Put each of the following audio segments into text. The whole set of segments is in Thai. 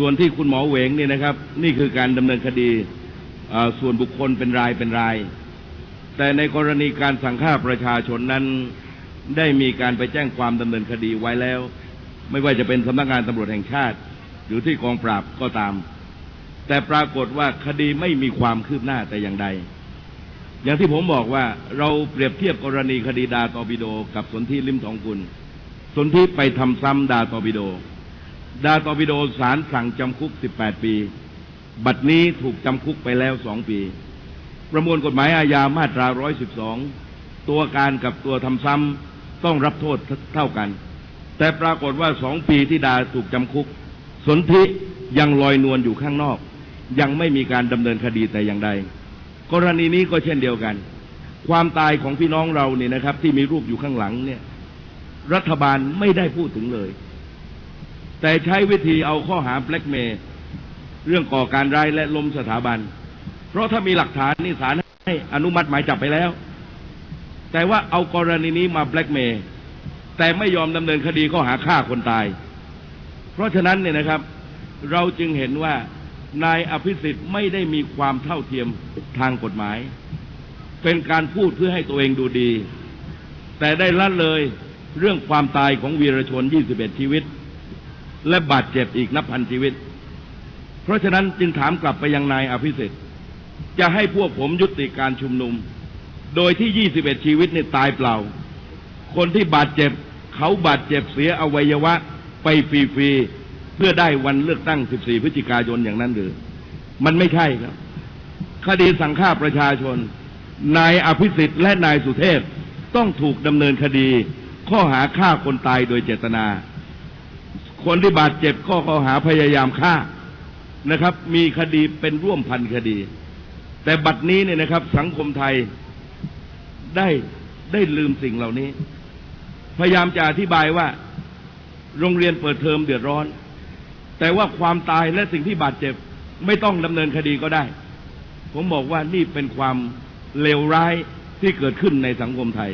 ส่วนที่คุณหมอเหวงเนี่ยนะครับ นี่คือการดำเนินคดีส่วนบุคคลเป็นรายเป็นราย แต่ในกรณีการสั่งฆ่าประชาชนนั้น ได้มีการไปแจ้งความดำเนินคดีไว้แล้ว ไม่ว่าจะเป็นสำนักงานตำรวจแห่งชาติ หรือที่กองปราบก็ตาม แต่ปรากฏว่าคดีไม่มีความคืบหน้าแต่อย่างใด อย่างที่ผมบอกว่าเราเปรียบเทียบกรณีคดีดาตอร์ปิโด กับสนธิลิมทองกุลสนธิไปทำซ้ำดาตอร์ปิโด ดาตอร์ปิโดศาลสั่งจำคุก 18 ปี บัดนี้ถูกจำคุกไปแล้ว2ปี ประมวลกฎหมายอาญามาตรา 112 ตัวการกับตัวทำซ้ำต้องรับโทษเท่ากัน แต่ปรากฏว่าสองปีที่ดาถูกจำคุก สนธิยังลอยนวลอยู่ข้างนอก ยังไม่มีการดำเนินคดีแต่อย่างใด กรณีนี้ก็เช่นเดียวกัน ความตายของพี่น้องเราเนี่ยนะครับ ที่มีรูปอยู่ข้างหลังเนี่ย รัฐบาลไม่ได้พูดถึงเลย แต่ใช้วิธีเอาข้อหาแบล็กเมย์เรื่องก่อการร้ายและล้มสถาบัน เพราะถ้ามีหลักฐานนี่ศาลให้อนุมัติหมายจับไปแล้ว แต่ว่าเอากรณีนี้มาแบล็กเมย์แต่ไม่ยอมดำเนินคดีข้อหาฆ่าคนตาย เพราะฉะนั้นเนี่ยนะครับ เราจึงเห็นว่านายอภิสิทธิ์ไม่ได้มีความเท่าเทียมทางกฎหมาย เป็นการพูดเพื่อให้ตัวเองดูดี แต่ได้ละเลยเรื่องความตายของวีรชน 21 ชีวิต และบาดเจ็บอีกนับพันชีวิต เพราะฉะนั้นจึงถามกลับไปยังนายอภิสิทธิ์จะให้พวกผมยุติการชุมนุม โดยที่ 21 ชีวิตเนี่ยตายเปล่า คนที่บาดเจ็บ เขาบาดเจ็บเสียอวัยวะ ไปฟรีๆเพื่อได้วันเลือกตั้ง 14 พฤศจิกายนอย่างนั้นหรือ มันไม่ใช่ครับ คดีสังฆาประชาชน นายอภิสิทธิ์และนายสุเทพต้องถูกดำเนินคดี ข้อหาฆ่าคนตายโดยเจตนา คนที่บาดเจ็บก็ข้อหาพยายามฆ่านะครับ มีคดีเป็นร่วมพันคดี แต่บัดนี้เนี่ยนะครับ สังคมไทยได้ได้ลืมสิ่งเหล่านี้ พยายามจะอธิบายว่า โรงเรียนเปิดเทอมเดือดร้อน แต่ว่าความตายและสิ่งที่บาดเจ็บไม่ต้องดำเนินคดีก็ได้ ผมบอกว่านี่เป็นความเลวร้ายที่เกิดขึ้นในสังคมไทย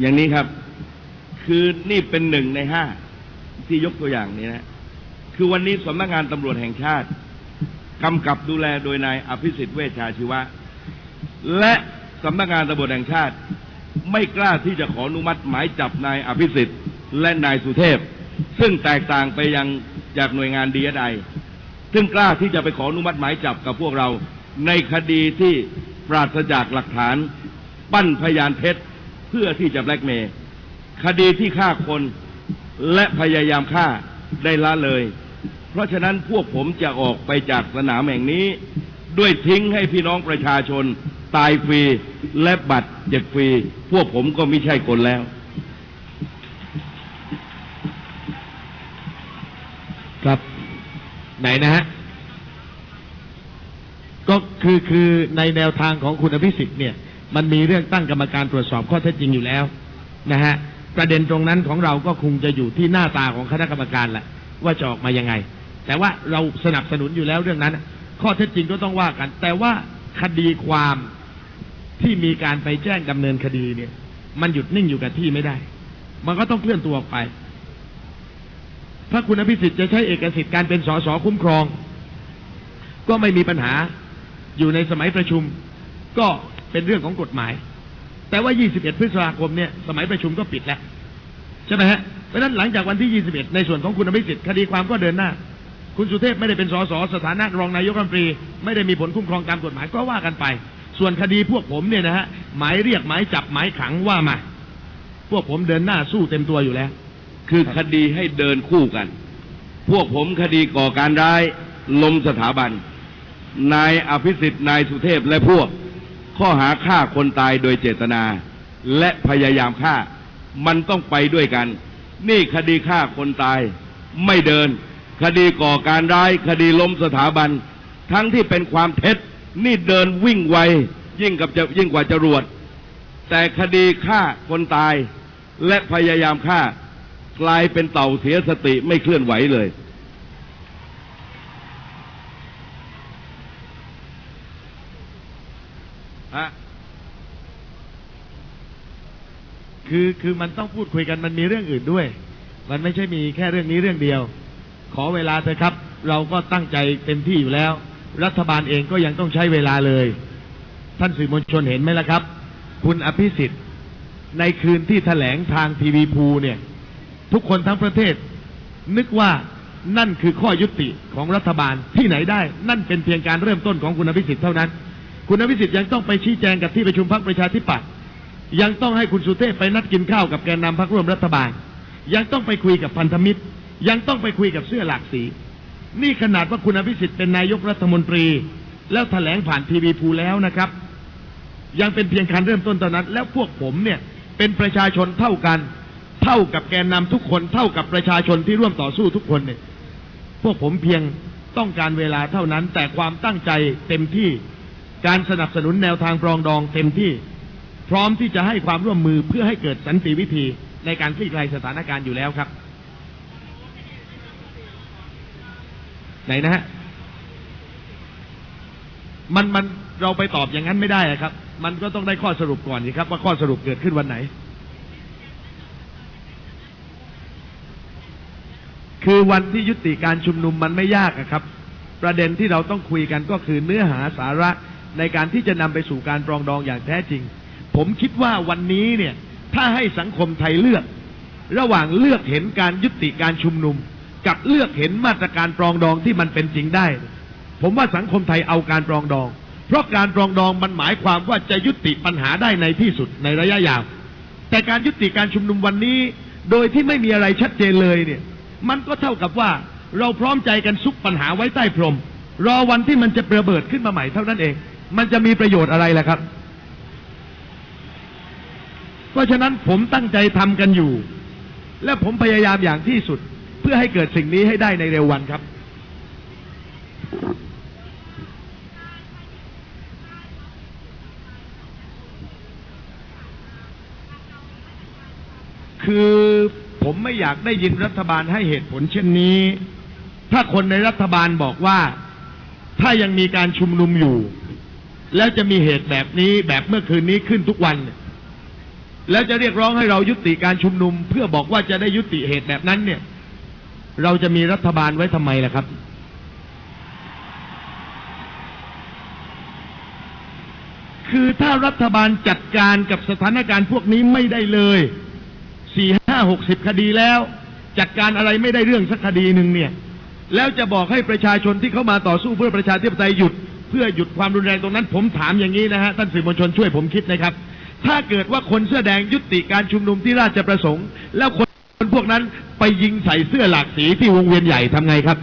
อย่างนี้ครับ คือนี่เป็นหนึ่งในห้าที่ยกตัวอย่างนี้นะ คือวันนี้สำนักงานตำรวจแห่งชาติกำกับดูแลโดยนายอภิสิทธิ์เวชชาชีวะ และสำนักงานตำรวจแห่งชาติ ไม่กล้าที่จะขออนุมัติหมายจับนายอภิสิทธิ์และนายสุเทพ ซึ่งแตกต่างไปยังจากหน่วยงานดีเอไอซึ่งกล้าที่จะไปขออนุมัติหมายจับกับพวกเรา ในคดีที่ปราศจากหลักฐาน ปั้นพยานเท็จ เพื่อที่จะแบล็กเมย์คดีที่ฆ่าคนและพยายามฆ่าได้ละเลย เพราะฉะนั้นพวกผมจะออกไปจากสนามแห่งนี้ ด้วยทิ้งให้พี่น้องประชาชน ตายฟรีและบัตรเจ็บฟรี พวกผมก็ไม่ใช่คนแล้ว ครับไหนนะฮะก็คือคือในแนวทางของคุณอภิสิทธิ์เนี่ย มันมีเรื่องตั้งกรรมการตรวจสอบข้อเท็จจริงอยู่แล้วนะฮะประเด็นตรงนั้นของเราก็คงจะอยู่ที่หน้าตาของคณะกรรมการแหละว่าจะออกมายังไง แต่ว่าเราสนับสนุนอยู่แล้วเรื่องนั้น ข้อเท็จจริงก็ต้องว่ากัน แต่ว่าคดีความที่มีการไปแจ้งดำเนินคดีเนี่ย มันหยุดนิ่งอยู่กับที่ไม่ได้ มันก็ต้องเคลื่อนตัวออกไปถ้าคุณอภิสิทธิ์จะใช้เอกสิทธิ์การเป็นสสคุ้มครอง ก็ไม่มีปัญหาอยู่ในสมัยประชุม ก็ เป็นเรื่องของกฎหมาย แต่ว่า 21 พฤษภาคมเนี่ยสมัยประชุมก็ปิดแล้วใช่ไหมฮะเพราะนั้นหลังจากวันที่ 21 ในส่วนของคุณอภิสิทธิ์คดีความก็เดินหน้า คุณสุเทพไม่ได้เป็นสสสถานะรองนายกรัฐมนตรี ไม่ได้มีผลคุ้มครองตามกฎหมายก็ว่ากันไป ส่วนคดีพวกผมเนี่ยนะฮะหมายเรียกหมายจับหมายขังว่ามา พวกผมเดินหน้าสู้เต็มตัวอยู่แล้ว คือคดีให้เดินคู่กัน พวกผมคดีก่อการร้ายลมสถาบัน นายอภิสิทธิ์นายสุเทพและพวก ข้อหาฆ่าคนตายโดยเจตนา และพยายามฆ่า มันต้องไปด้วยกัน นี่คดีฆ่าคนตายไม่เดิน คดีก่อการร้าย คดีล้มสถาบัน ทั้งที่เป็นความเท็จ นี่เดินวิ่งไว ยิ่งกับจะยิ่งกว่าจรวด แต่คดีฆ่าคนตาย และพยายามฆ่ากลายเป็นเต่าเสียสติไม่เคลื่อนไหวเลย อ ฮะ คือคือมันต้องพูดคุยกันมันมีเรื่องอื่นด้วย มันไม่ใช่มีแค่เรื่องนี้เรื่องเดียว ขอเวลาเถอะครับ เราก็ตั้งใจเต็มที่อยู่แล้ว รัฐบาลเองก็ยังต้องใช้เวลาเลย ท่านสื่อมวลชนเห็นไหมล่ะครับ คุณอภิสิทธิ์ ในคืนที่แถลงทางทีวีภูเนี่ย ทุกคนทั้งประเทศ นึกว่านั่นคือข้อยุติของรัฐบาลที่ไหนได้ นั่นเป็นเพียงการเริ่มต้นของคุณอภิสิทธิ์เท่านั้น คุณอภิสิทธิ์ยังต้องไปชี้แจงกับที่ประชุมพรรคประชาธิปัตย์ ยังต้องให้คุณสุเทพไปนัดกินข้าวกับแกนนำพรรคร่วมรัฐบาล ยังต้องไปคุยกับพันธมิตร ยังต้องไปคุยกับเสื้อหลากสี นี่ขนาดว่าคุณอภิสิทธิ์เป็นนายกรัฐมนตรี แล้วแถลงผ่านทีวีภูแล้วนะครับ ยังเป็นเพียงการเริ่มต้นตอนนั้น แล้วพวกผมเนี่ยเป็นประชาชนเท่ากัน เท่ากับแกนนำทุกคนเท่ากับประชาชนที่ร่วมต่อสู้ทุกคนเนี่ย พวกผมเพียงต้องการเวลาเท่านั้น แต่ความตั้งใจเต็มที่การสนับสนุนแนวทางปรองดองเต็มที่ พร้อมที่จะให้ความร่วมมือเพื่อให้เกิดสันติวิธีในการคลี่คลายสถานการณ์อยู่แล้วครับ ไหนนะฮะมันมันเราไปตอบอย่างนั้นไม่ได้ครับ มันก็ต้องได้ข้อสรุปก่อนสิครับ ว่าข้อสรุปเกิดขึ้นวันไหน คือวันที่ยุติการชุมนุมมันไม่ยากครับ ประเด็นที่เราต้องคุยกันก็คือเนื้อหาสาระในการที่จะนำไปสู่การปรองดองอย่างแท้จริง ผมคิดว่าวันนี้เนี่ย ถ้าให้สังคมไทยเลือก ระหว่างเลือกเห็นการยุติการชุมนุม กับเลือกเห็นมาตรการปรองดองที่มันเป็นจริงได้ ผมว่าสังคมไทยเอาการปรองดอง เพราะการปรองดองมันหมายความว่าจะยุติปัญหาได้ในที่สุดในระยะยาว แต่การยุติการชุมนุมวันนี้ โดยที่ไม่มีอะไรชัดเจนเลยเนี่ย มันก็เท่ากับว่าเราพร้อมใจกันซุกปัญหาไว้ใต้พรม รอวันที่มันจะระเบิดขึ้นมาใหม่เท่านั้นเอง มันจะมีประโยชน์อะไรล่ะครับ เพราะฉะนั้นผมตั้งใจทำกันอยู่ และผมพยายามอย่างที่สุด เพื่อให้เกิดสิ่งนี้ให้ได้ในเร็ววันครับ คือผมไม่อยากได้ยินรัฐบาลให้เหตุผลเช่นนี้ ถ้าคนในรัฐบาลบอกว่าถ้ายังมีการชุมนุมอยู่ แล้วจะมีเหตุแบบนี้แบบเมื่อคืนนี้ขึ้นทุกวัน แล้วจะเรียกร้องให้เรายุติการชุมนุม เพื่อบอกว่าจะได้ยุติเหตุแบบนั้นเนี่ย เราจะมีรัฐบาลไว้ทำไมล่ะครับ คือถ้ารัฐบาลจัดการกับสถานการณ์พวกนี้ไม่ได้เลยสี่ห้าหกสิบคดีแล้ว จัดการอะไรไม่ได้เรื่องสักคดีหนึ่งเนี่ย แล้วจะบอกให้ประชาชนที่เข้ามาต่อสู้เพื่อประชาธิปไตยหยุด เพื่อหยุดความรุนแรงตรงนั้น ผมถามอย่างนี้นะฮะท่านสื่อมวลชนช่วยผมคิดนะครับ ถ้าเกิดว่าคนเสื้อแดงยุติการชุมนุมที่ราชประสงค์ แล้วคนพวกนั้นไปยิงใส่เสื้อหลากสีที่วงเวียนใหญ่ทำไงครับ